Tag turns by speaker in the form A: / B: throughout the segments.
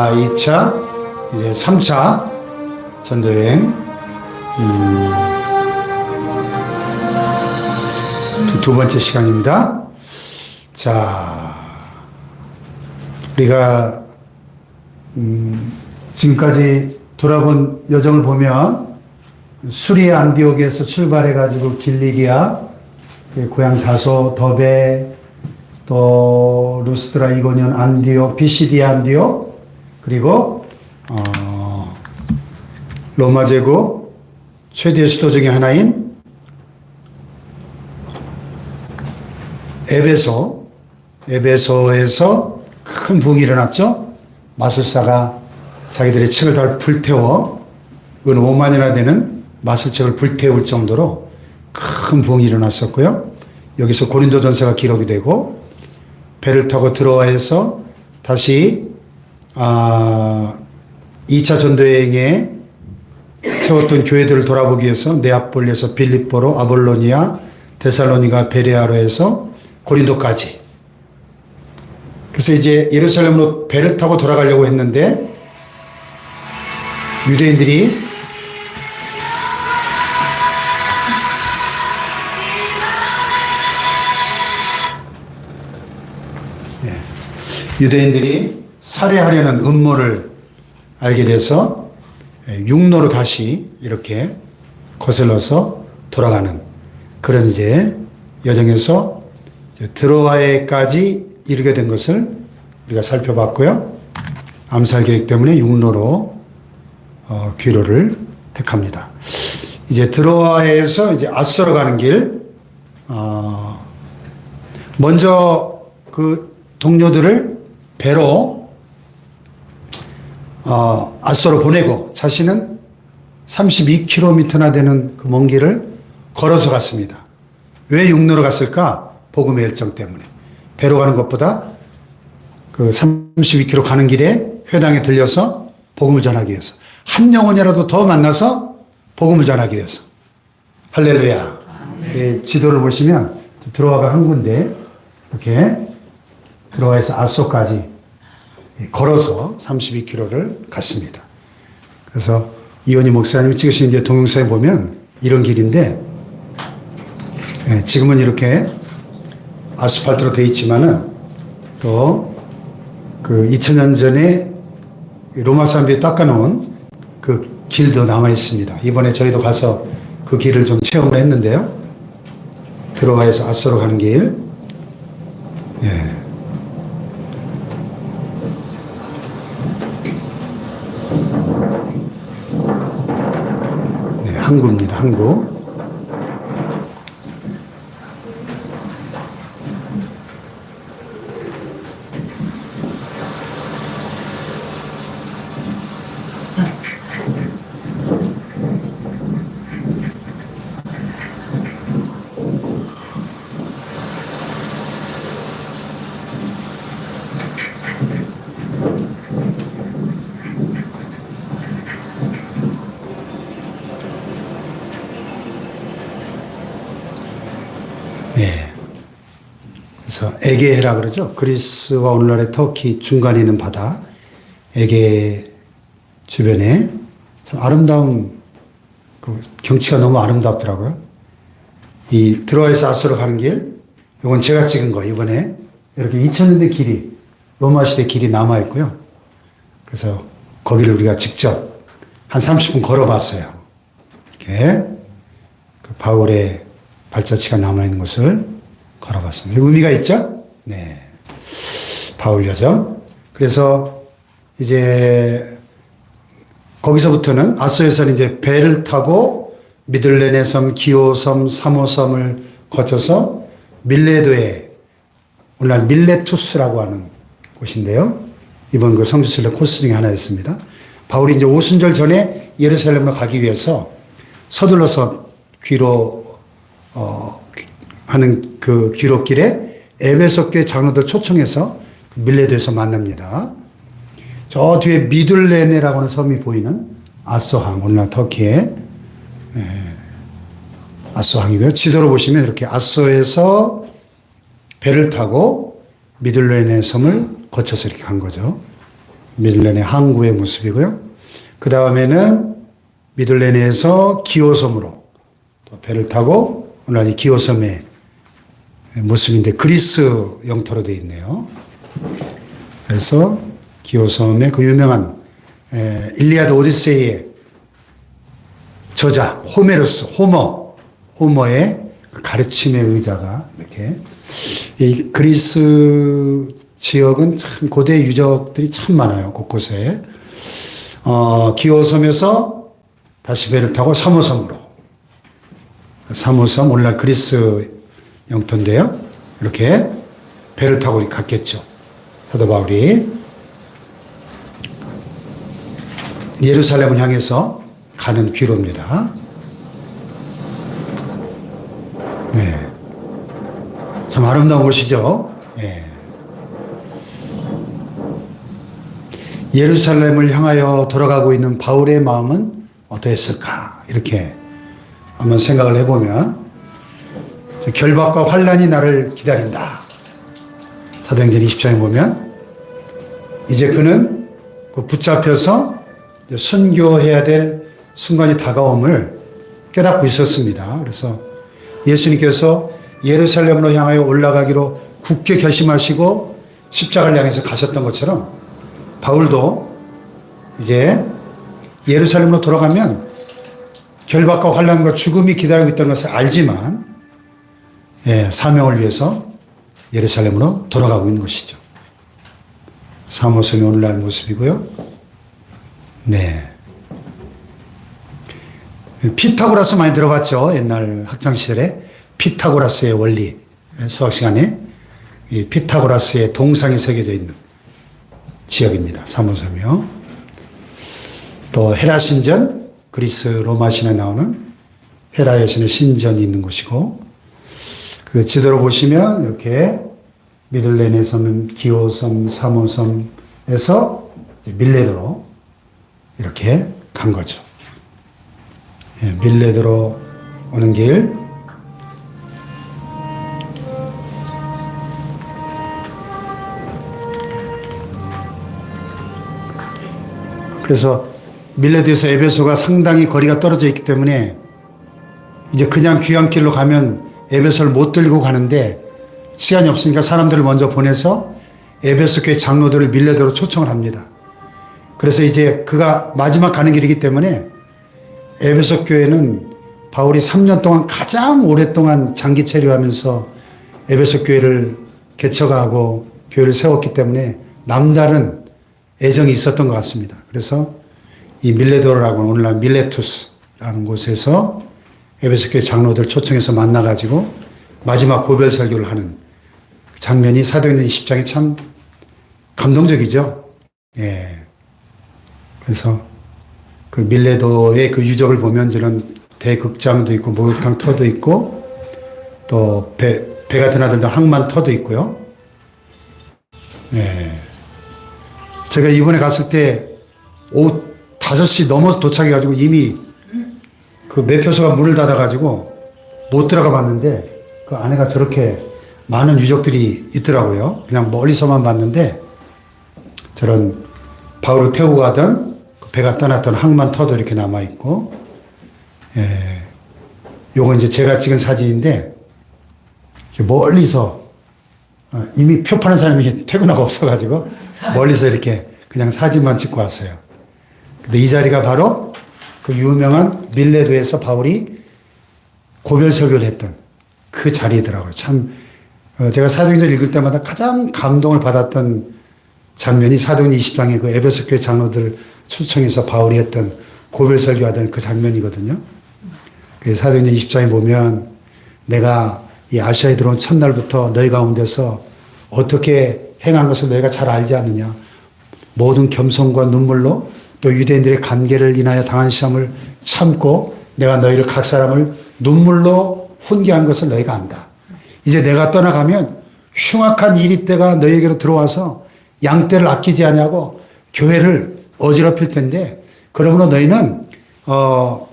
A: 아, 2차, 이제 3차 전도여행, 음, 두, 두 번째 시간입니다. 자, 우리가, 음, 지금까지 돌아본 여정을 보면, 수리 안디옥에서 출발해가지고 길리기아, 그 고향 다소, 더베, 또 루스드라 이고니온 안디옥, 비시디 안디옥, 그리고 어, 로마 제국 최대 수도 중에 하나인 에베소, 에베소에서 큰 붕이 일어났죠. 마술사가 자기들의 책을 다 불태워 은 5만이나 되는 마술책을 불태울 정도로 큰 붕이 일어났었고요. 여기서 고린도 전서가 기록이 되고 배를 타고 들어와서 다시 아, 2차 전도여행에 세웠던 교회들을 돌아보기 위해서 네아폴리에서 빌립보로 아볼로니아, 데살로니가 베레아로 해서 고린도까지. 그래서 이제 예루살렘으로 배를 타고 돌아가려고 했는데 유대인들이 예, 유대인들이 살해하려는 음모를 알게 돼서 예, 육로로 다시 이렇게 거슬러서 돌아가는 그런 이제 여정에서 드로아에까지 이르게 된 것을 우리가 살펴봤고요. 암살 계획 때문에 육로로 어, 귀로를 택합니다. 이제 드로아에서 이제 아스로 가는 길, 어, 먼저 그 동료들을 배로 어, 아스로 보내고 자신은 32km나 되는 그 먼 길을 걸어서 갔습니다. 왜 육로로 갔을까? 복음의 열정 때문에. 배로 가는 것보다 그 32km 가는 길에 회당에 들려서 복음을 전하기 위해서. 한 영혼이라도 더 만나서 복음을 전하기 위해서. 할렐루야. 예, 지도를 보시면 들어와가 한 군데 이렇게 들어와서 아소까지 걸어서 32km를 갔습니다. 그래서 이원희 목사님이 찍으신 이제 동영상에 보면 이런 길인데 예, 지금은 이렇게 아스팔트로 되어 있지만은 또 그 2000년 전에 로마 사람들이 닦아놓은 그 길도 남아 있습니다. 이번에 저희도 가서 그 길을 좀 체험을 했는데요. 들어와서 아스로 가는 길. 예. 항구입니다. 항구. 네. 그래서 에게해라 그러죠. 그리스와 오늘날의 터키 중간에 있는 바다, 에게 주변에 참 아름다운 그 경치가 너무 아름답더라고요. 이 드로아에서 아스로 가는 길, 이건 제가 찍은 거 이번에 이렇게 2000년대 길이 로마 시대 길이 남아 있고요. 그래서 거기를 우리가 직접 한 30분 걸어봤어요. 이렇게 그 바울의 발자취가 남아 있는 곳을 걸어봤습니다. 의미가 있죠? 네. 바울 여정. 그래서 이제 거기서부터는 아소에서는 이제 배를 타고 미들레네 섬, 기오 섬, 사모 섬을 거쳐서 밀레도에 오늘날 밀레투스라고 하는 곳인데요. 이번 그 성지순례 코스 중에 하나였습니다. 바울이 이제 오순절 전에 예루살렘으로 가기 위해서 서둘러서 귀로 어, 하는 그 기록길에 에베소 교 장로들 초청해서 밀레도에서 만납니다. 저 뒤에 미들레네라고 하는 섬이 보이는 아소항, 오늘날 터키의 에, 아소항이고요. 지도로 보시면 이렇게 아소에서 배를 타고 미들레네 섬을 거쳐서 이렇게 간 거죠. 미들렌의 항구의 모습이고요. 그 다음에는 미들렌에서 기호섬으로 또 배를 타고 오늘 이 기호섬의 모습인데 그리스 영토로 되어 있네요. 그래서 기호섬의 그 유명한 에, 일리아드 오디세이의 저자 호메로스 호머 호머의 그 가르침의 의자가 이렇게. 이 그리스 지역은 참 고대 유적들이 참 많아요 곳곳에. 어, 기호섬에서 다시 배를 타고 3호섬으로. 3호섬 오늘날 그리스 영토인데요 이렇게 배를 타고 갔겠죠 사도 바울이 예루살렘을 향해서 가는 귀로입니다. 네. 참 아름다운 곳이죠. 예. 예루살렘을 향하여 돌아가고 있는 바울의 마음은 어떠했을까? 이렇게 한번 생각을 해보면 결박과 환란이 나를 기다린다. 사도행전 20장에 보면 이제 그는 그 붙잡혀서 순교해야 될 순간이 다가옴을 깨닫고 있었습니다. 그래서 예수님께서 예루살렘으로 향하여 올라가기로 굳게 결심하시고 십자가를 향해서 가셨던 것처럼 바울도 이제 예루살렘으로 돌아가면 결박과 환란과 죽음이 기다리고 있다는 것을 알지만 예, 사명을 위해서 예루살렘으로 돌아가고 있는 것이죠. 사모성의 오늘날 모습이고요. 네. 피타고라스 많이 들어봤죠? 옛날 학창 시절에 피타고라스의 원리 수학 시간에 이 피타고라스의 동상이 새겨져 있는 지역입니다. 사모섬이요. 또 헤라 신전 그리스 로마 신에 나오는 헤라 여신의 신전이 있는 곳이고 그 지도로 보시면 이렇게 미들렌에서는 기호섬, 사모섬에서 밀레도로 이렇게 간 거죠. 예, 밀레도로 오는 길. 그래서 밀레도에서 에베소가 상당히 거리가 떨어져 있기 때문에 이제 그냥 귀향길로 가면 에베소를 못 들고 가는데 시간이 없으니까 사람들을 먼저 보내서 에베소 교회 장로들을 밀레도로 초청을 합니다. 그래서 이제 그가 마지막 가는 길이기 때문에 에베소 교회는 바울이 3년 동안 가장 오랫동안 장기 체류하면서 에베소 교회를 개척하고 교회를 세웠기 때문에 남다른 애정이 있었던 것 같습니다. 그래서 이 밀레도라고 오늘날 밀레투스라는 곳에서 에베소 교회 장로들 초청해서 만나가지고 마지막 고별 설교를 하는 장면이 사도행전 20장에 참 감동적이죠. 예. 그래서 그 밀레도의 그 유적을 보면 저는 대극장도 있고 목욕탕 터도 있고 또 배, 배 같은 아들도 항만 터도 있고요. 네. 제가 이번에 갔을 때 오후 5시 넘어서 도착해가지고 이미 그 매표소가 문을 닫아가지고 못 들어가 봤는데 그 안에가 저렇게 많은 유적들이 있더라고요. 그냥 멀리서만 봤는데 저런 바울을 태우고 가던 그 배가 떠났던 항만 터도 이렇게 남아 있고, 예, 요건 이제 제가 찍은 사진인데 멀리서 어, 이미 표 파는 사람이 퇴근하고 없어가지고 멀리서 이렇게 그냥 사진만 찍고 왔어요. 근데 이 자리가 바로 그 유명한 밀레도에서 바울이 고별 설교를 했던 그 자리더라고요. 참 어, 제가 사도행전 읽을 때마다 가장 감동을 받았던 장면이 사도행전 20장의 그 에베소 교회 장로들 초청해서 바울이 했던 고별 설교하던 그 장면이거든요. 그 사도행전 20장에 보면 내가 이 아시아에 들어온 첫날부터 너희 가운데서 어떻게 행한 것을 너희가 잘 알지 않느냐. 모든 겸손과 눈물로 또 유대인들의 관계를 인하여 당한 시험을 참고 내가 너희를 각 사람을 눈물로 훈계한 것을 너희가 안다. 이제 내가 떠나가면 흉악한 이리 때가 너희에게로 들어와서 양 떼를 아끼지 아니하고 교회를 어지럽힐 텐데 그러므로 너희는 어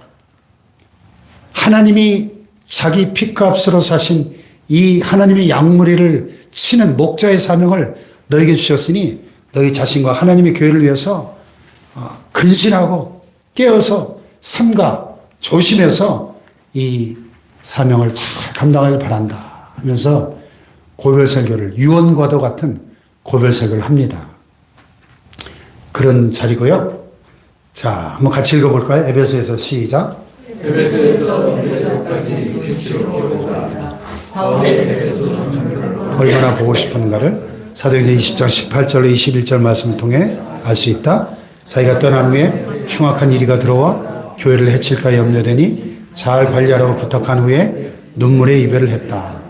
A: 하나님이 자기 피값으로 사신 이 하나님의 양무리를 치는 목자의 사명을 너에게 주셨으니 너희 자신과 하나님의 교회를 위해서 어, 근신하고 깨어서 삼가 조심해서 이 사명을 잘 감당하길 바란다 하면서 고별 설교를 유언과도 같은 고별 설교를 합니다. 그런 자리고요. 자, 한번 같이 읽어볼까요? 에베소에서 시작. 얼마나 보고 싶은가를 사도행전 20장 18절로 21절 말씀을 통해 알 수 있다. 자기가 떠난 후에 흉악한 이리가 들어와 교회를 해칠까 염려되니 잘 관리하라고 부탁한 후에 눈물의 이별을 했다.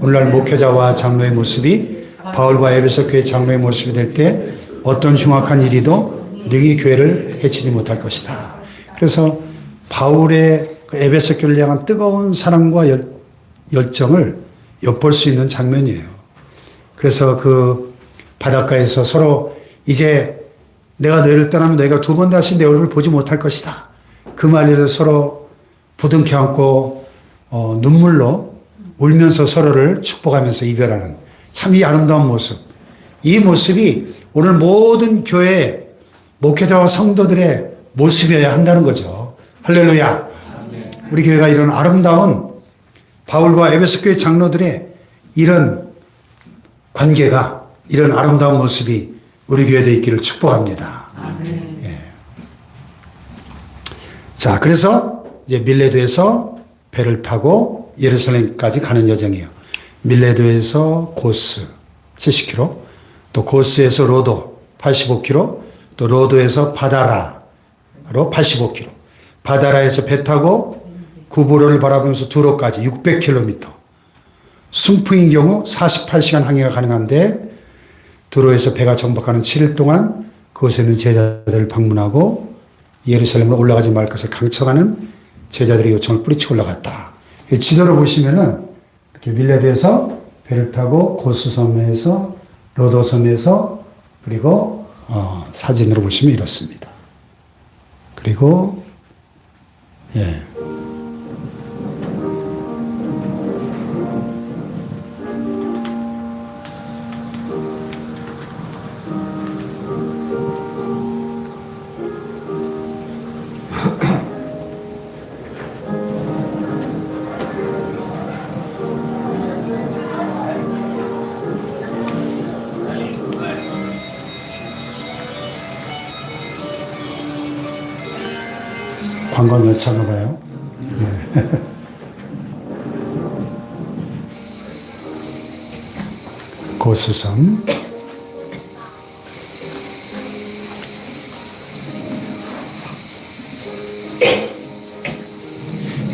A: 오늘날 목회자와 장로의 모습이 바울과 에베소 교회 장로의 모습이 될 때 어떤 흉악한 일이도 능히 교회를 해치지 못할 것이다. 그래서 바울의 그 에베소 교회를 향한 뜨거운 사랑과 열, 열정을 엿볼 수 있는 장면이에요. 그래서 그 바닷가에서 서로 이제 내가 너희를 떠나면 너희가 두 번 다시 내 얼굴을 보지 못할 것이다. 그 말을 서로 부둥켜 안고 어, 눈물로 울면서 서로를 축복하면서 이별하는 참 이 아름다운 모습. 이 모습이 오늘 모든 교회 목회자와 성도들의 모습이어야 한다는 거죠. 할렐루야. 우리 교회가 이런 아름다운 바울과 에베소 교회 장로들의 이런 관계가 이런 아름다운 모습이 우리 교회도 있기를 축복합니다. 예. 자, 그래서 이제 밀레도에서 배를 타고 예루살렘까지 가는 여정이에요. 밀레도에서 고스 70km, 또 고스에서 로도 85km, 또 로도에서 바다라로 85km, 바다라에서 배 타고 구보로를 바라보면서 두로까지 600km. 순풍인 경우 48시간 항해가 가능한데 두로에서 배가 정박하는 7일 동안 그곳에 있는 제자들을 방문하고 예루살렘으로 올라가지 말 것을 강청하는 제자들의 요청을 뿌리치고 올라갔다. 지도를 보시면은 이렇게 밀레드에서 배를 타고 고스섬에서 로도섬에서 그리고 어, 사진으로 보시면 이렇습니다. 그리고 예. 관광 열차가 봐요. 네. 고수섬.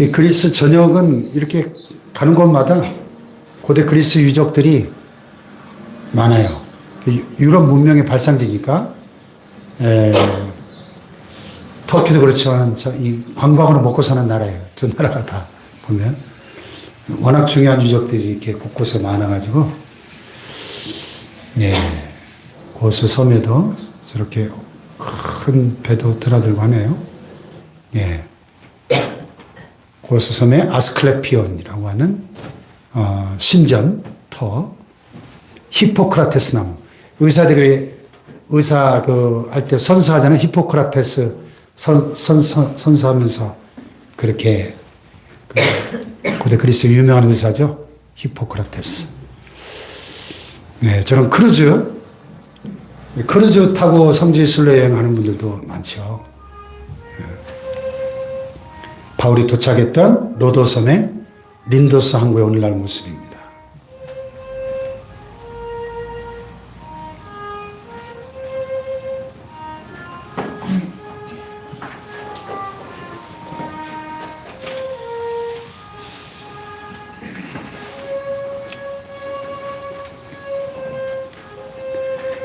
A: 이 그리스 전역은 이렇게 가는 곳마다 고대 그리스 유적들이 많아요. 그 유럽 문명의 발상지니까. 에, 터키도 그렇지만 이 관광으로 먹고 사는 나라예요. 저 나라가 다 보면 워낙 중요한 유적들이 이렇게 곳곳에 많아가지고 예 고수 섬에도 저렇게 큰 배도 드나들고 하네요. 예 고수 섬에 아스클레피온이라고 하는 어, 신전 터 히포크라테스 나무 의사들이 의사 그 할 때 선서하잖아요. 히포크라테스 선, 선, 선, 선서하면서 그렇게 그 고대 그리스 유명한 의사죠. 히포크라테스. 네, 저런 크루즈, 크루즈 타고 성지 순례 여행하는 분들도 많죠. 네. 바울이 도착했던 로도섬의 린도스 항구의 오늘날 모습입니다.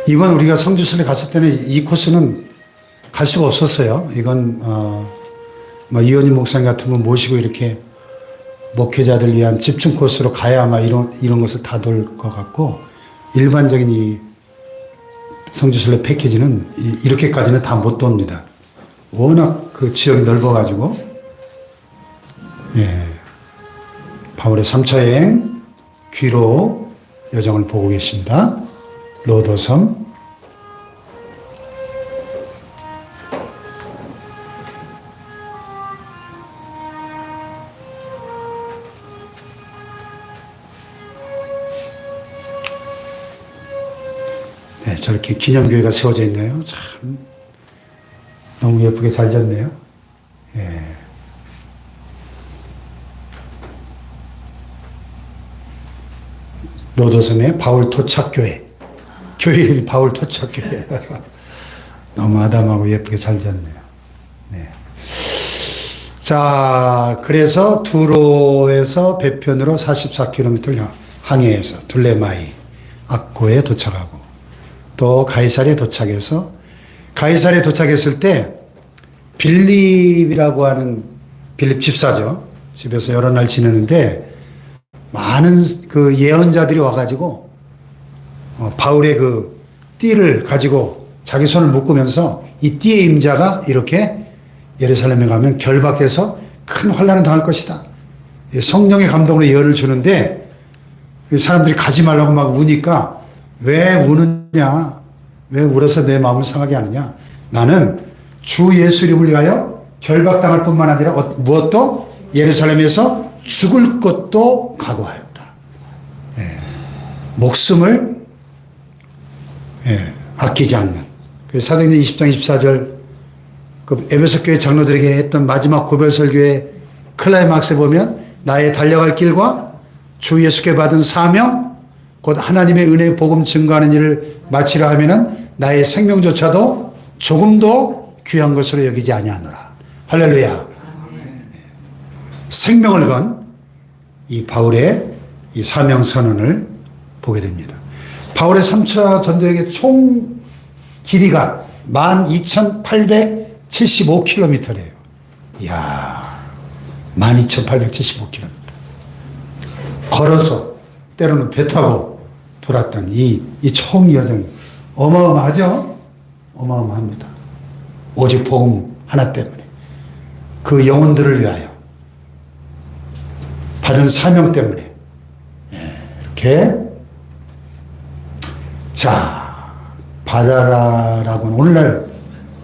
A: 이번 우리가 성주순례 갔을 때는 이 코스는 갈 수가 없었어요. 이건 어, 뭐 이현희 목사님 같은 분 모시고 이렇게 목회자들 위한 집중 코스로 가야 아마 이런 이런 것을 다 돌 것 같고 일반적인 이 성주순례 패키지는 이, 이렇게까지는 다 못 돕니다. 워낙 그 지역이 넓어가지고 예 바울의 3차 여행 귀로 여정을 보고 계십니다. 로도섬, 네, 저렇게 기념교회가 세워져 있네요. 참, 너무 예쁘게 잘 졌네요. 예. 로도섬의 바울 토착교회. 교회 이름이 바울 토착교회. 너무 아담하고 예쁘게 잘 졌네요. 네. 자, 그래서 두로에서 배편으로 44km를 항해해서 둘레마이 악고에 도착하고 또 가이사리에 도착해서 가이사리에 도착했을 때 빌립이라고 하는 빌립 집사죠. 집에서 여러 날 지내는데 많은 그 예언자들이 와가지고 어, 바울의 그 띠를 가지고 자기 손을 묶으면서 이 띠의 임자가 이렇게 예루살렘에 가면 결박돼서 큰 환란을 당할 것이다. 이 성령의 감동으로 예언을 주는데 이 사람들이 가지 말라고 막 우니까 왜 우느냐? 왜 울어서 내 마음을 상하게 하느냐? 나는 주 예수 이름을 위하여 결박당할 뿐만 아니라 어- 무엇도 예루살렘에서 죽을 것도 각오하였다. 예. 목숨을 예, 아끼지 않는. 그 사도행전 20장 24절 그 에베소 교회 장로들에게 했던 마지막 고별 설교의 클라이막스에 보면 나의 달려갈 길과 주 예수께 받은 사명 곧 하나님의 은혜 복음 증거하는 일을 마치려 하면은 나의 생명조차도 조금도 귀한 것으로 여기지 아니하노라. 할렐루야. 생명을 건 이 바울의 이 사명 선언을 보게 됩니다. 바울의 3차 전도역의 총 길이가 12,875km래요. 이야, 12,875km. 걸어서, 때로는 배 타고 돌았던 이, 이 총 여정. 어마어마하죠? 어마어마합니다. 오직 복음 하나 때문에. 그 영혼들을 위하여. 받은 사명 때문에. 예, 이렇게. 자, 바다라라고는 오늘날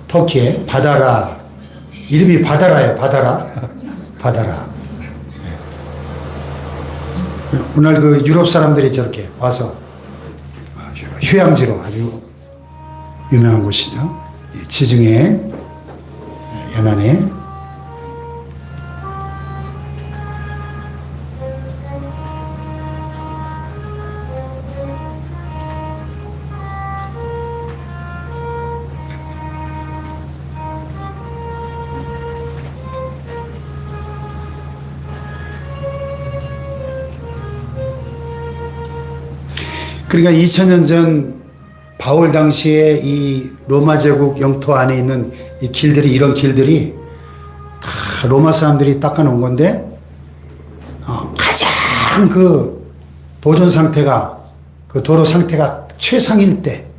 A: 터키에 바다라 이름이 바다라예요. 바다라. 바다라. 예. 오늘 그 유럽 사람들이 저렇게 와서 휴양지로 아주 유명한 곳이죠. 이 지중해 연안에 그러니까 2000년 전 바울 당시에 이 로마 제국 영토 안에 있는 이 길들이 이런 길들이 다 로마 사람들이 닦아놓은 건데 어, 가장 그 보존 상태가 그 도로 상태가 최상일 때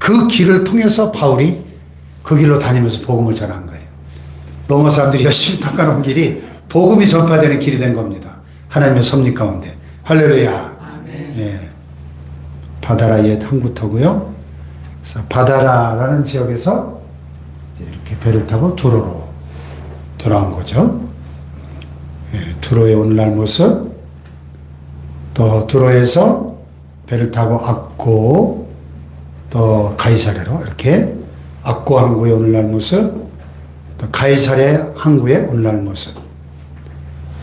A: 그 길을 통해서 바울이 그 길로 다니면서 복음을 전한 거예요. 로마 사람들이 열심히 닦아놓은 길이 복음이 전파되는 길이 된 겁니다. 하나님의 섭리 가운데 할렐루야. 예. 바다라 옛 항구터고요. 그래서 바다라라는 지역에서 이렇게 배를 타고 두로로 돌아온 거죠. 예, 두로의 오늘날 모습, 또 두로에서 배를 타고 악고, 또 가이사레로 이렇게 악고 항구의 오늘날 모습, 또 가이사레 항구의 오늘날 모습.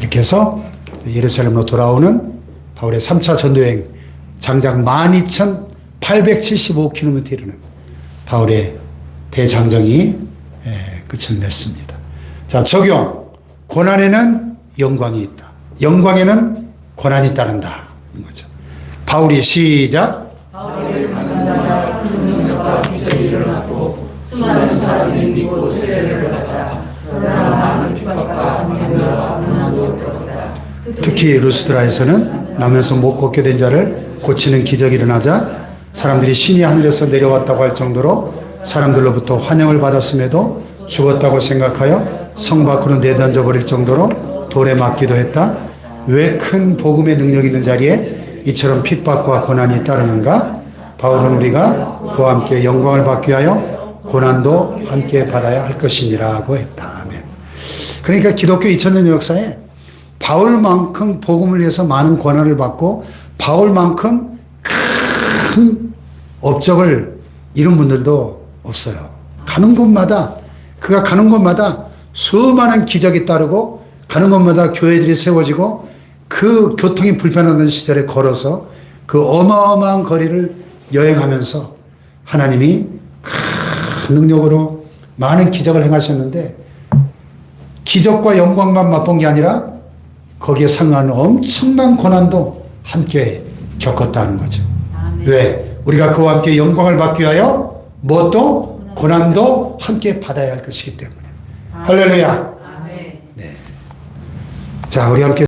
A: 이렇게 해서 예루살렘으로 돌아오는 바울의 3차 전도여행 장장 12,875km 이르는 바울의 대장정이 예, 끝을 냈습니다. 자, 적용. 고난에는 영광이 있다. 영광에는 고난이 따른다. 이 거죠. 바울이 시작.
B: 수많은 사람이 믿고 세례를 받았다. 그러나 많은 핍박과 강요와 고난도 들었다.
A: 특히 루스드라에서는 나면서 못 걷게 된 자를 고치는 기적이 일어나자 사람들이 신이 하늘에서 내려왔다고 할 정도로 사람들로부터 환영을 받았음에도 죽었다고 생각하여 성 밖으로 내던져 버릴 정도로 돌에 맞기도 했다. 왜 큰 복음의 능력 있는 자리에 이처럼 핍박과 고난이 따르는가? 바울은 우리가 그와 함께 영광을 받기 위하여 고난도 함께 받아야 할 것이니라고 했다. 아멘. 그러니까 기독교 2000년 역사에 바울만큼 복음을 위해서 많은 고난을 받고 바울만큼 큰 업적을 이런 분들도 없어요. 가는 곳마다 그가 가는 곳마다 수많은 기적이 따르고 가는 곳마다 교회들이 세워지고 그 교통이 불편하던 시절에 걸어서 그 어마어마한 거리를 여행하면서 하나님이 큰 능력으로 많은 기적을 행하셨는데 기적과 영광만 맛본 게 아니라 거기에 상응하는 엄청난 고난도 함께 겪었다는 거죠.
C: 아멘.
A: 왜? 우리가 그와 함께 영광을 받기 위하여 무엇도 고난도 함께 받아야 할 것이기 때문에. 할렐루야.
C: 아멘.
A: 자, 우리 함께